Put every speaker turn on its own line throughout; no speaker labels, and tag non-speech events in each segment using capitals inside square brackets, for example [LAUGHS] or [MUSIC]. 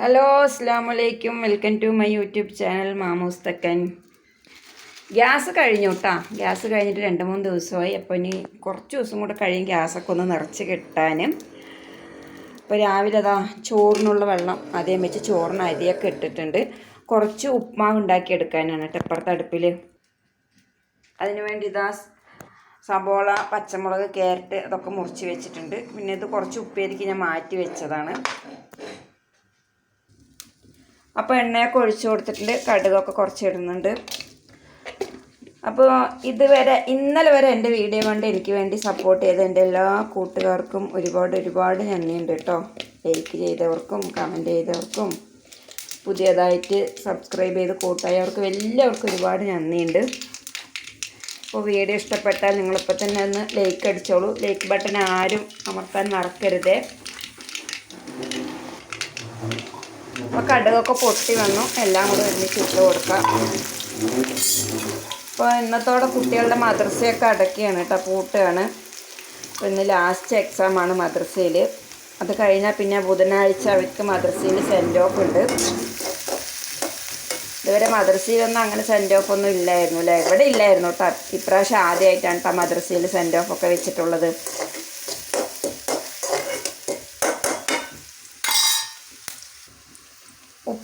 Hello അസ്സാം വലൈക്കും welcome to my YouTube channel മാമൂസ് തക്കൻ ഗ്യാസ് കഴിഞ്ഞു കേട്ടാ ഗ്യാസ് കഴിഞ്ഞിട്ട് രണ്ട് മൂന്ന് ദിവസമായി. അപ്പോൾ ഇനി കുറച്ച് ദിവസം കൂടെ കഴിയും ഗ്യാസൊക്കെ ഒന്ന് നിറച്ച് കിട്ടാൻ അപ്പോൾ രാവിലെ അതാ ചോറിനുള്ള വെള്ളം ആദ്യം വെച്ച് ചോറിന് അരിയൊക്കെ ഇട്ടിട്ടുണ്ട്. കുറച്ച് ഉപ്മാവ് ഉണ്ടാക്കിയെടുക്കാനാണ് കേട്ടോ ഇപ്പുറത്തെ അടുപ്പിൽ അതിന് വേണ്ടി ഇതാ സബോള പച്ചമുളക് ക്യാരറ്റ് അതൊക്കെ മുറിച്ച് വെച്ചിട്ടുണ്ട്. പിന്നെ ഇത് കുറച്ച് ഉപ്പേരിക്ക് ഞാൻ മാറ്റി വെച്ചതാണ്. അപ്പോൾ എണ്ണയൊക്കെ ഒഴിച്ചു കൊടുത്തിട്ടുണ്ട്. കടുകൊക്കെ കുറച്ച് ഇടുന്നുണ്ട്. അപ്പോൾ ഇതുവരെ ഇന്നലെ വരെ എന്റെ വീഡിയോ കൊണ്ട് എനിക്ക് വേണ്ടി സപ്പോർട്ട് ചെയ്ത എന്റെ എല്ലാ കൂട്ടുകാർക്കും ഒരുപാട് ഒരുപാട് നന്ദിയുണ്ട് കേട്ടോ. ലൈക്ക് ചെയ്തവർക്കും കമന്റ് ചെയ്തവർക്കും പുതിയതായിട്ട് സബ്സ്ക്രൈബ് ചെയ്ത് കൂട്ടായവർക്കും എല്ലാവർക്കും ഒരുപാട് നന്ദിയുണ്ട്. അപ്പോൾ വീഡിയോ ഇഷ്ടപ്പെട്ടാൽ നിങ്ങളിപ്പോൾ തന്നെ ഒന്ന് ലൈക്ക് അടിച്ചോളൂ. ലൈക്ക് ബട്ടൺ ആരും അമർത്താൻ മറക്കരുതേ. അപ്പോൾ കടുകൊക്കെ പൊട്ടി വന്നു. എല്ലാം കൂടെ ഒരുമിച്ച് ഇട്ട് കൊടുക്കാം. അപ്പോൾ ഇന്നത്തോടെ കുട്ടികളുടെ മദ്രസയൊക്കെ അടക്കുകയാണ് കേട്ടോ പൂട്ടുകയാണ്. അപ്പോൾ ഇന്ന് ലാസ്റ്റ് എക്സാമാണ് മദ്രസയിൽ അത് കഴിഞ്ഞാൽ പിന്നെ ബുധനാഴ്ച അവർക്ക് മദ്രസയിൽ സെൻഡ് ഓഫ് ഉണ്ട്. ഇതുവരെ മദ്രസയിലൊന്നും അങ്ങനെ സെൻഡ് ഓഫ് ഒന്നും ഇല്ലായിരുന്നു അല്ലേ ഇവിടെ ഇല്ലായിരുന്നു കേട്ടോ ഇപ്രാവശ്യം ആദ്യമായിട്ടാണ് കേട്ടോ മദ്രസയിൽ സെൻഡ് ഓഫ് ഒക്കെ വെച്ചിട്ടുള്ളത്.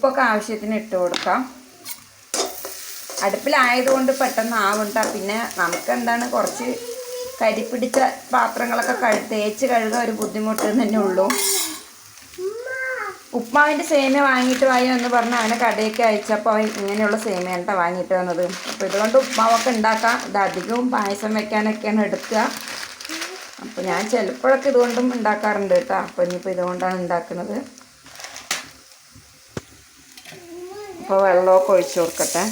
ഉപ്പൊക്കെ ആവശ്യത്തിന് ഇട്ട് കൊടുക്കാം. അടുപ്പിലായതുകൊണ്ട് പെട്ടെന്ന് ആവണ്ട. പിന്നെ നമുക്ക് എന്താണ് കുറച്ച് കരിപ്പിടിച്ച പാത്രങ്ങളൊക്കെ കഴു തേച്ച് കഴുകാൻ ഒരു ബുദ്ധിമുട്ട് തന്നെ ഉള്ളൂ. ഉപ്മാവിന്റെ സേമിയ വാങ്ങിയിട്ട് വായോ എന്ന് പറഞ്ഞ് അവനെ കടയൊക്കെ അയച്ചപ്പോൾ ഇങ്ങനെയുള്ള സേമിയ കേട്ടോ വാങ്ങിയിട്ട് വന്നത്. അപ്പോൾ ഇതുകൊണ്ട് ഉപ്മാവൊക്കെ ഉണ്ടാക്കാം. ഇത് അധികവും പായസം വെക്കാനൊക്കെയാണ് എടുക്കുക. അപ്പോൾ ഞാൻ ചിലപ്പോഴൊക്കെ ഇതുകൊണ്ടും ഉണ്ടാക്കാറുണ്ട് കേട്ടോ. അപ്പോൾ ഇനിയിപ്പോൾ ഇതുകൊണ്ടാണ് ഉണ്ടാക്കുന്നത്. അപ്പോൾ വെള്ളമൊക്കെ ഒഴിച്ചു കൊടുക്കട്ടെ.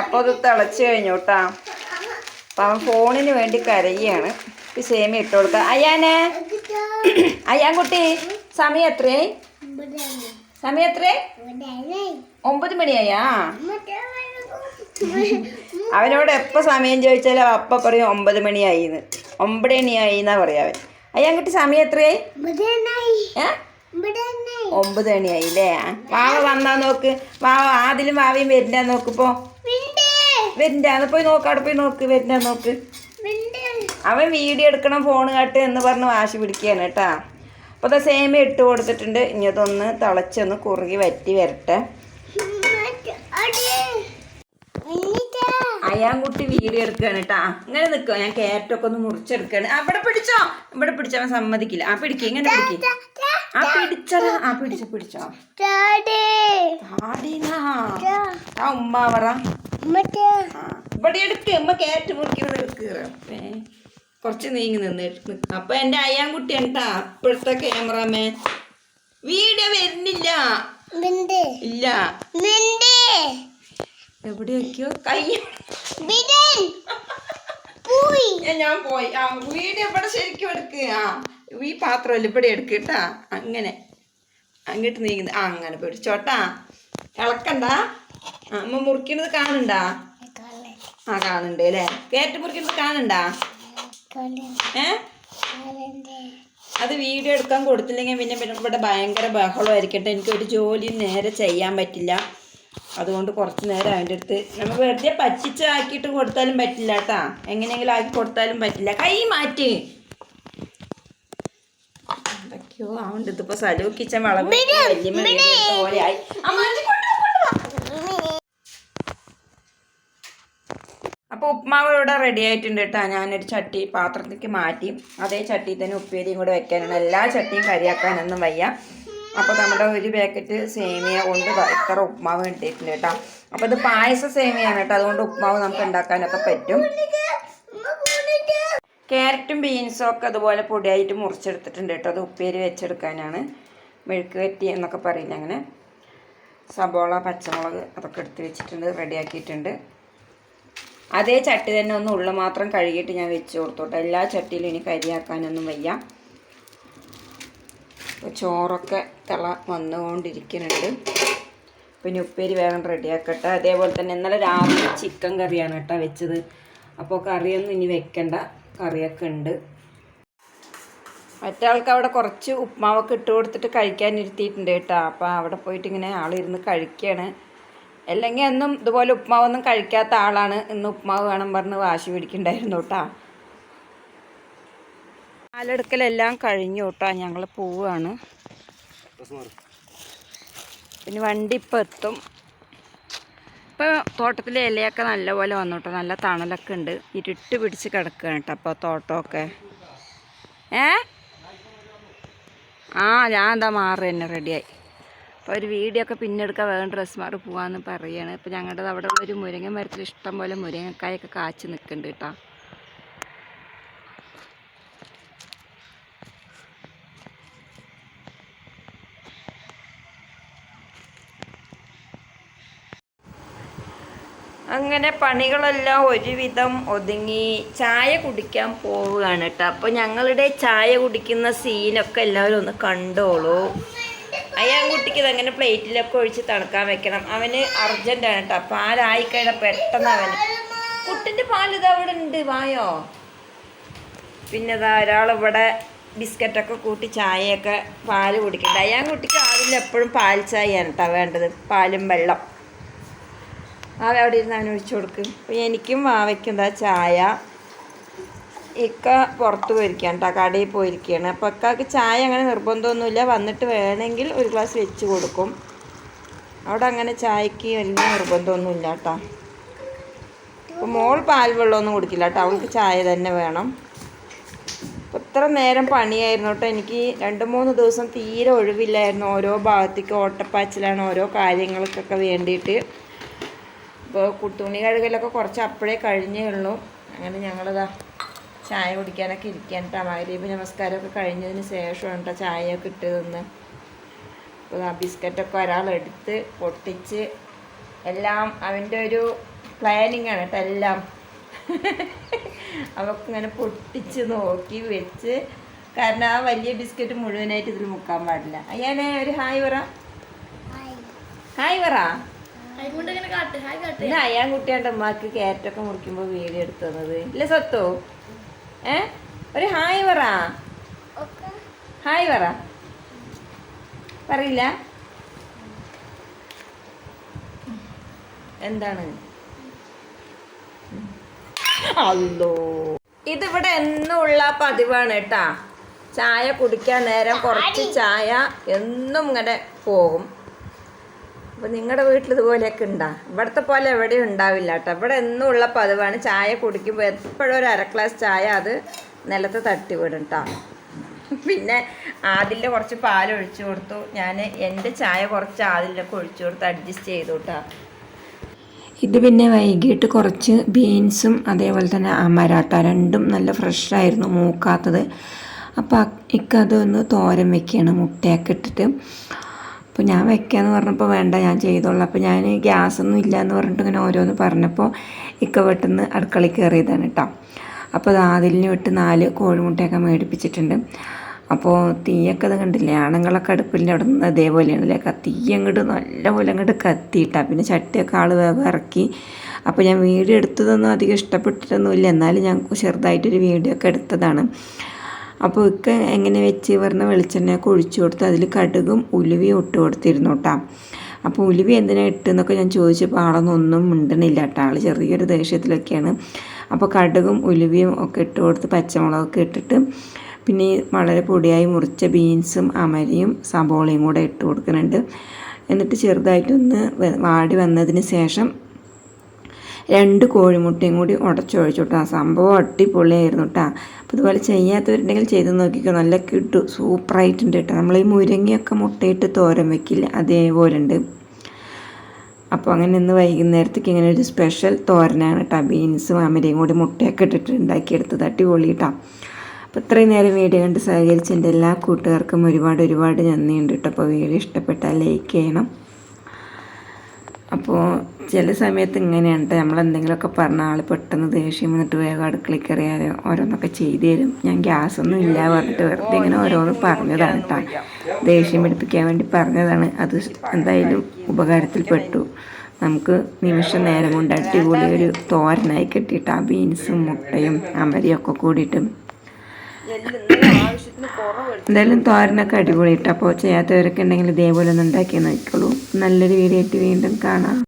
അപ്പോൾ അത് തിളച്ച് കഴിഞ്ഞു കേട്ടാ. അപ്പം ഫോണിന് വേണ്ടി കരയുകയാണ്. ഈ സേമി ഇട്ട് കൊടുക്കുക അയ്യാനെ. അയ്യാൻ കുട്ടി സമയം എത്രയായി? സമയം എത്രയായി ഒമ്പത് മണിയായാ അവനോട് എപ്പോൾ സമയം ചോദിച്ചാലും അപ്പം പറയും ഒമ്പത് മണിയായിന്ന് ഒമ്പത് മണിയായി എന്നാ പറയാ അവൻ. അയ്യാൻ കുട്ടി സമയം എത്രയായി? ഒമ്പത് മണിയായി അല്ലേ വാവ വന്നാ നോക്ക്. വാവ ആദിലും വാവയും വരില്ല നോക്കിപ്പോ. വരില്ല. പോയി നോക്ക് അവിടെ പോയി നോക്ക്. വരില്ല നോക്ക്. അവൻ വീഡിയോ എടുക്കണം ഫോൺ കാട്ട് എന്ന് പറഞ്ഞ് വാശി പിടിക്കുകയാണ് കേട്ടാ. അപ്പോൾ അത് സേമിയ ഇട്ട് കൊടുത്തിട്ടുണ്ട്. ഇനി അതൊന്ന് തിളച്ചൊന്ന് കുറുകി വറ്റി വരട്ടെ. അയാൻകുട്ടി വീഡിയോ എടുക്കുകയാണ് കേട്ടാ. ഇങ്ങനെ നിൽക്കുക ഞാൻ ക്യാരറ്റൊക്കെ ഒന്ന് മുറിച്ചെടുക്കുകയാണ്. അവിടെ പിടിച്ചോ? ഇവിടെ പിടിച്ചവൻ സമ്മതിക്കില്ല. ആ പിടിക്കുക ഇങ്ങനെ പിടിക്കുക ആ പിടിച്ചതാ ആ പിടിച്ചോ പിടിച്ചോ. ആ ഉമ്മ പറ. ഇവിടെ എടുക്ക. ഉമ്മ ക്യാരറ്റ് മുറിക്കുന്നത് എടുക്കുക കുറച്ച് നീങ്ങി നിന്ന്. അപ്പൊ എന്റെ അയ്യാൻകുട്ടി ഉണ്ടാ ഇപ്പോഴത്തെ ക്യാമറാമേ വീഡിയോ വരുന്നില്ല. ഇല്ല. എവിടെ വെക്കോ? കൈ. ഞാൻ- [LAUGHS] ഞാൻ പോയി. ആ വീട് എവിടെ ശരിക്കും എടുക്ക്? ആ ഈ പാത്രമല്ല ഇവിടെ എടുക്ക് കേട്ടാ അങ്ങനെ. അങ്ങോട്ട് നീങ്ങുന്നത് ആ അങ്ങനെ പിടിച്ചോട്ടാ ഇളക്കണ്ട. അമ്മ മുറിക്കണത് കാണണ്ടാ ആ കാണണ്ടേ അല്ലേ? കേറ്റ് മുറിക്കണത് കാണണ്ടാ ഏ? അത് വീഡിയോ എടുക്കാൻ കൊടുത്തില്ലെങ്കിൽ പിന്നെ പിന്നെ ഇവിടെ ഭയങ്കര ബഹളമായിരിക്കട്ടെ. എനിക്ക് ഒരു ജോലി നേരെ ചെയ്യാൻ പറ്റില്ല. അതുകൊണ്ട് കുറച്ച് നേരം അതിന്റെ അടുത്ത് നമ്മൾ വെറുതെ പച്ചിച്ച് ആക്കിയിട്ട് കൊടുത്താലും പറ്റില്ല കേട്ടാ. എങ്ങനെയെങ്കിലും ആക്കി കൊടുത്താലും പറ്റില്ല. കൈ മാറ്റി. എന്തൊക്കെയോ ആവുണ്ട് ഇതിപ്പോ സലു കിച്ചൻ വളം പോലെയായി. അപ്പോൾ ഉപ്മാവ് ഇവിടെ റെഡി ആയിട്ടുണ്ട് കേട്ടോ. ഞാനൊരു ചട്ടി പാത്രത്തിലേക്ക് മാറ്റി. അതേ ചട്ടിയിൽ തന്നെ ഉപ്പേരിയും കൂടെ വെക്കാനാണ്. എല്ലാ ചട്ടിയും കരിയാക്കാനൊന്നും വയ്യ. അപ്പോൾ നമ്മുടെ ഒരു പാക്കറ്റ് സേമിയ കൊണ്ട് ഇത്ര ഉപ്മാവ് കിട്ടിയിട്ടുണ്ട് കേട്ടോ. അപ്പോൾ ഇത് പായസ സേമിയാണ് കേട്ടോ. അതുകൊണ്ട് ഉപ്മാവ് നമുക്ക് ഉണ്ടാക്കാനൊക്കെ പറ്റും. ക്യാരറ്റും ബീൻസും ഒക്കെ അതുപോലെ പൊടിയായിട്ട് മുറിച്ചെടുത്തിട്ടുണ്ട് കേട്ടോ. അത് ഉപ്പേരി വെച്ചെടുക്കാനാണ്. മെഴുക്ക് വറ്റി എന്നൊക്കെ പറയില്ല അങ്ങനെ. സബോള പച്ചമുളക് അതൊക്കെ എടുത്ത് വെച്ചിട്ടുണ്ട്. റെഡിയാക്കിയിട്ടുണ്ട്. അതേ ചട്ടി തന്നെ ഒന്ന് ഉള്ളു മാത്രം കഴുകിയിട്ട് ഞാൻ വെച്ച് കൊടുത്തോട്ടെ. എല്ലാ ചട്ടിയിലും ഇനി കരിയാക്കാനൊന്നും വയ്യ. അപ്പോൾ ചോറൊക്കെ തിള വന്നുകൊണ്ടിരിക്കുന്നുണ്ട്. പിന്നെ ഉപ്പേരി വേഗം റെഡിയാക്കട്ടെ. അതേപോലെ തന്നെ ഇന്നലെ രാവിലെ ചിക്കൻ കറിയാണ് കേട്ടോ വെച്ചത്. അപ്പോൾ കറിയൊന്നും ഇനി വെക്കണ്ട. കറിയൊക്കെ ഉണ്ട്. മറ്റാൾക്ക് അവിടെ കുറച്ച് ഉപ്മാവൊക്കെ ഇട്ട് കൊടുത്തിട്ട് കഴിക്കാൻ ഇരുത്തിയിട്ടുണ്ട് കേട്ടോ. അപ്പോൾ അവിടെ പോയിട്ട് ഇങ്ങനെ ആളിരുന്ന് കഴിക്കുകയാണ് അല്ലെങ്കിൽ എന്നും ഇതുപോലെ ഉപ്മാവൊന്നും കഴിക്കാത്ത ആളാണ്. ഇന്ന് ഉപ്മാവ് വേണം പറഞ്ഞ് വാശി പിടിക്കണ്ടായിരുന്നു കേട്ടോ. പാലെടുക്കലെല്ലാം കഴിഞ്ഞു കേട്ടോ ഞങ്ങൾ പോവുകയാണ് പിന്നെ വണ്ടി ഇപ്പം എത്തും ഇപ്പോൾ തോട്ടത്തിലെ ഇലയൊക്കെ നല്ലപോലെ വന്നു കേട്ടോ നല്ല തണലൊക്കെ ഉണ്ട്. ഇരുട്ട് പിടിച്ച് കിടക്കുകയാണ് കേട്ടോ അപ്പോൾ തോട്ടമൊക്കെ. ഏ? ആ ഞാൻ എന്താ മാറി തന്നെ റെഡിയായി. അപ്പോൾ ഒരു വീഡിയോ ഒക്കെ പിന്നെ എടുക്കാൻ വേഗം ഡ്രസ്സ് മാറി പോകാമെന്ന് പറയുകയാണ് ഇപ്പോൾ ഞങ്ങളുടെ അവിടെ ഉള്ളൊരു മുരിങ്ങ മരത്തിൽ ഇഷ്ടം പോലെ മുരിങ്ങക്കായൊക്കെ കാച്ചു നിൽക്കുന്നുണ്ട് കേട്ടോ. അങ്ങനെ പണികളെല്ലാം ഒരുവിധം ഒതുങ്ങി ചായ കുടിക്കാൻ പോവുകയാണ് കേട്ടോ. അപ്പോൾ ഞങ്ങളുടെ ചായ കുടിക്കുന്ന സീനൊക്കെ എല്ലാവരും ഒന്ന് കണ്ടോളൂ. അയ്യാൻകുട്ടിക്ക് ഇതങ്ങനെ പ്ലേറ്റിലൊക്കെ ഒഴിച്ച് തണുക്കാൻ വെക്കണം? അവന് അർജന്റാണ് കേട്ടോ. പാലായി കഴിഞ്ഞാൽ പെട്ടെന്ന് അവന്. കുട്ടിന്റെ പാൽ ഇത് അവിടെ ഉണ്ട് വായോ? പിന്നെ ധാരാളം ഇവിടെ ബിസ്ക്കറ്റൊക്കെ കൂട്ടി ചായയൊക്കെ പാൽ കുടിക്കണ്ട അയ്യാൻകുട്ടിക്ക് ആദ്യം എപ്പോഴും പാൽ ചായയാണ് കേട്ടോ വേണ്ടത്. പാലും വെള്ളം. ആ അവിടെ ഇരുന്ന് അവന് ഒഴിച്ചു കൊടുക്കും. അപ്പോൾ എനിക്കും വാവയ്ക്കും എന്താ ചായ. ഇക്ക പുറത്ത് പോയിരിക്കുകയാണ് കേട്ടോ കടയിൽ പോയിരിക്കുകയാണ്. അപ്പോൾ ഇക്കാക്ക് ചായ അങ്ങനെ നിർബന്ധമൊന്നുമില്ല. വന്നിട്ട് വേണമെങ്കിൽ ഒരു ഗ്ലാസ് വെച്ച് കൊടുക്കും. അവിടെ അങ്ങനെ ചായക്ക് വലിയ നിർബന്ധമൊന്നുമില്ല കേട്ടോ അപ്പോൾ മോൾ പാൽ വെള്ളമൊന്നും കുടിക്കില്ല കേട്ടോ അവൾക്ക് ചായ തന്നെ വേണം. ഇത്ര നേരം പണിയായിരുന്നു കേട്ടോ എനിക്ക് രണ്ട് മൂന്ന് ദിവസം തീരെ ഒഴിവില്ലായിരുന്നു. ഓരോ ഭാഗത്തേക്ക് ഓട്ടപ്പാച്ചിലാണ് ഓരോ കാര്യങ്ങൾക്കൊക്കെ വേണ്ടിയിട്ട്. ഇപ്പോൾ തുണി കഴുകലൊക്കെ കുറച്ച് അപ്പോഴേ കഴിഞ്ഞേ ഉള്ളൂ. അങ്ങനെ ഞങ്ങളിതാ ചായ കുടിക്കാനൊക്കെ ഇരിക്കാൻ കേട്ടോ. മകരീബ് നമസ്കാരമൊക്കെ കഴിഞ്ഞതിന് ശേഷമാണ് കേട്ടോ ചായയൊക്കെ ഇട്ട് നിന്ന് അപ്പോൾ ആ ബിസ്ക്കറ്റൊക്കെ ഒരാളെടുത്ത് പൊട്ടിച്ച് എല്ലാം അവന്റെ ഒരു പ്ലാനിങ് ആണ് കേട്ടോ എല്ലാം. അവൾക്ക് ഇങ്ങനെ പൊട്ടിച്ച് നോക്കി വെച്ച്. കാരണം ആ വലിയ ബിസ്ക്കറ്റ് മുഴുവനായിട്ട് ഇതിൽ മുക്കാൻ പാടില്ല. അയ്യാനെ ഒരു ഹായ് പറ. ഹായ് പറ. പിന്നെ അയ്യാൻ കുട്ടിയാണ്ട് ഉമ്മാക്ക് ക്യാരറ്റൊക്കെ മുറിക്കുമ്പോൾ വീഡിയോ എടുത്തു തന്നത് ഇല്ല സത്തോ? ഏ? ഒരു ഹായ് പറ. ഹായ് പറ. പറയില്ല? എന്താണ്? അല്ലോ ഇതിവിടെ എന്നുമുള്ള പതിവാണ് കേട്ടാ. ചായ കുടിക്കാൻ നേരം കുറച്ച് ചായ എന്നും ഇങ്ങനെ പോകും. അപ്പോൾ നിങ്ങളുടെ വീട്ടിൽ ഇതുപോലെയൊക്കെ ഉണ്ടാ? ഇവിടുത്തെ പോലെ എവിടെയും ഉണ്ടാവില്ല കേട്ടോ. ഇവിടെ എന്നും ഉള്ള പതിവാണ് ചായ കുടിക്കുമ്പോൾ എപ്പോഴും ഒരു അര ഗ്ലാസ് ചായ അത് നിലത്ത് തട്ടി വിടും കേട്ടോ പിന്നെ ആദിലിന്റെ കുറച്ച് പാൽ ഒഴിച്ചു കൊടുത്തു. ഞാൻ എന്റെ ചായ കുറച്ച് ആദിലൊക്കെ ഒഴിച്ചു കൊടുത്ത് അഡ്ജസ്റ്റ് ചെയ്തു കേട്ടോ ഇത് പിന്നെ വൈകിട്ട് കുറച്ച് ബീൻസും അതേപോലെ തന്നെ അമരാട്ട രണ്ടും നല്ല ഫ്രഷായിരുന്നു മൂക്കാത്തത്. അപ്പോൾ ഇക്കതൊന്ന് തോരൻ വെക്കുകയാണ് മുട്ടയൊക്കെ ഇട്ടിട്ട്. അപ്പോൾ ഞാൻ വെക്കാന്ന് പറഞ്ഞപ്പോൾ വേണ്ട ഞാൻ ചെയ്തോളാം. അപ്പോൾ ഞാൻ ഗ്യാസൊന്നും ഇല്ല എന്ന് പറഞ്ഞിട്ട് ഇങ്ങനെ ഓരോന്ന് പറഞ്ഞപ്പോൾ ഇക്ക പെട്ടെന്ന് അടുക്കളയിൽ കയറിയതാണ് കേട്ടോ അപ്പോൾ അതിലിന് വിട്ട് നാല് കോഴിമുട്ടയൊക്കെ മേടിപ്പിച്ചിട്ടുണ്ട്. അപ്പോൾ തീയൊക്കെ അത് കണ്ടില്ലേ ആണുങ്ങളൊക്കെ അടുപ്പിന്റെ അവിടെ നിന്ന് അതേപോലെയാണല്ലേ കത്തി അങ്ങോട്ട് നല്ലപോലെ അങ്ങോട്ട് കത്തിയിട്ടാണ് പിന്നെ ചട്ടിയൊക്കെ ആൾ വേഗം ഇറക്കി. അപ്പോൾ ഞാൻ വീഡിയോ എടുത്തതൊന്നും അധികം ഇഷ്ടപ്പെട്ടിട്ടൊന്നുമില്ല. എന്നാലും ഞാൻ ചെറുതായിട്ടൊരു വീഡിയോ ഒക്കെ എടുത്തതാണ്. അപ്പോൾ ഇക്ക എങ്ങനെ വെച്ച് പറഞ്ഞ വെളിച്ചെണ്ണയൊക്കെ ഒഴിച്ചു കൊടുത്ത് അതിൽ കടുകും ഉലുവയും ഇട്ട് കൊടുത്തിരുന്നു കേട്ടോ അപ്പോൾ ഉലുവി എന്തിനാണ് ഇട്ടെന്നൊക്കെ ഞാൻ ചോദിച്ചപ്പോൾ ആളൊന്നും മിണ്ടണില്ല കേട്ടോ ആൾ ചെറിയൊരു ദേഷ്യത്തിലൊക്കെയാണ്. അപ്പോൾ കടുകും ഉലുവയും ഒക്കെ ഇട്ട് കൊടുത്ത് പച്ചമുളകൊക്കെ ഇട്ടിട്ട് പിന്നെ വളരെ പൊടിയായി മുറിച്ച ബീൻസും അമരിയും സബോളയും കൂടെ ഇട്ട് കൊടുക്കുന്നുണ്ട്. എന്നിട്ട് ചെറുതായിട്ടൊന്ന് വാടി വന്നതിന് ശേഷം രണ്ട് കോഴിമുട്ടയും കൂടി ഉടച്ചൊഴിച്ചു കേട്ടോ സംഭവം അടിപൊളിയായിരുന്നു കേട്ടോ അപ്പോൾ ഇതുപോലെ ചെയ്യാത്തവരുണ്ടെങ്കിൽ ചെയ്ത് നോക്കിക്കോ. നല്ല കിട്ടും. സൂപ്പറായിട്ടുണ്ട് കേട്ടോ നമ്മൾ ഈ മുരിങ്ങയൊക്കെ മുട്ടയിട്ട് തോരൻ വെക്കില്ല? അതേപോലെ ഉണ്ട് അപ്പോൾ അങ്ങനെ ഇന്ന് വൈകുന്നേരത്തേക്ക് ഇങ്ങനെ ഒരു സ്പെഷ്യൽ തോരനാണ് കേട്ടോ ബീൻസും അമരയും കൂടി മുട്ടയൊക്കെ ഇട്ടിട്ട് ഉണ്ടാക്കിയെടുത്തത്. അടിപൊളി കേട്ടോ അപ്പോൾ ഇത്രയും നേരം വീഡിയോ കണ്ട് സഹകരിച്ച എന്റെ എല്ലാ കൂട്ടുകാർക്കും ഒരുപാട് ഒരുപാട് നന്ദിയുണ്ട് കേട്ടോ അപ്പോൾ വീഡിയോ ഇഷ്ടപ്പെട്ടാൽ ലൈക്ക് ചെയ്യണം. അപ്പോൾ ചില സമയത്ത് ഇങ്ങനെയാണ് കേട്ടോ നമ്മളെന്തെങ്കിലുമൊക്കെ പറഞ്ഞ ആൾ പെട്ടെന്ന് ദേഷ്യം വന്നിട്ട് വേഗം അടുക്കളയ്ക്ക് കയറിയാൽ ഓരോന്നൊക്കെ ചെയ്തു തരും. ഞാൻ ഗ്യാസൊന്നും ഇല്ല പറഞ്ഞിട്ട് വെറുതെ ഇങ്ങനെ ഓരോന്ന് പറഞ്ഞതാണ് കേട്ടോ ദേഷ്യം പിടിപ്പിക്കാൻ വേണ്ടി പറഞ്ഞതാണ്. അത് എന്തായാലും ഉപകാരത്തിൽ പെട്ടു
നമുക്ക് നിമിഷ നേരം കൊണ്ട് അടിപൊളി ഒരു തോരനായി കിട്ടിയിട്ട് ആ ബീൻസും മുട്ടയും അമരിയൊക്കെ കൂടിയിട്ടും എന്തായാലും തോരനൊക്കെ അടിപൊളിയിട്ട് അപ്പോൾ ചെയ്യാത്തവരൊക്കെ ഉണ്ടെങ്കിൽ ഇതേപോലെ ഒന്ന് ഉണ്ടാക്കി നോക്കിക്കോളൂ. നല്ലൊരു വീഡിയോ ആയിട്ട് വീണ്ടും കാണാം.